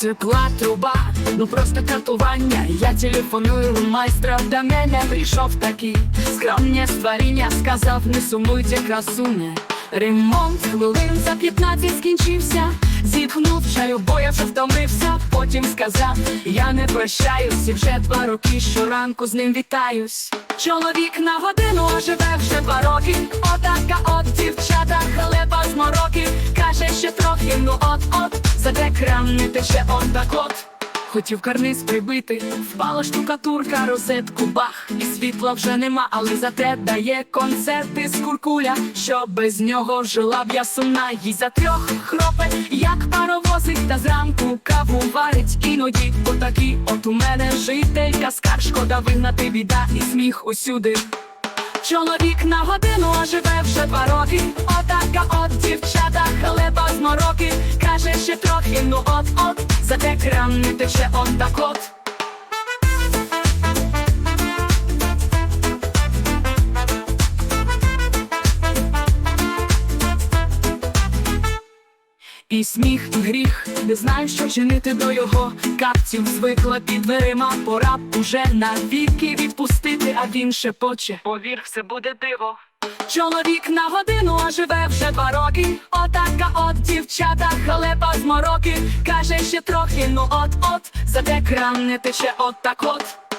тепла труба, ну просто катування. Я телефоную майстра до мене прийшов такий скромне створіння, сказав, не сумуйте, красуне. Ремонт хвилин за 15 скінчився. Зітхнув чаю, бо я вже втомився. Потім сказав, я не прощаюсь, і вже два роки щоранку з ним вітаюсь. Чоловік на годину а живе вже два роки. Отака от дівчата, халепа з мороки. Каже, ще трохи, ну от-от, заде кран не тече он так от. Хотів карниз прибити, впала штукатурка, розетку бах, і світла вже нема, але зате дає концерти з куркуля, що без нього жила б я сумна, їй за трьох хропе, як паровозик, та зранку каву варить іноді отакі, от у мене жителька, скар шкода вигнати біда і сміх усюди. Чоловік на годину, а живе вже два роки. Отака от дівчата, ну от-от, зате кран не тече он так от. І сміх, і гріх, не знаю, що чинити до його капців звикла під дверима, пора б уже навіки відпустити, а він шепоче. Повір, все буде диво. Чоловік на годину, а живе вже два роки. Отака от дівчата, халепа з мороки. Каже, ще трохи, ну от-от, зате кран не тече от так от.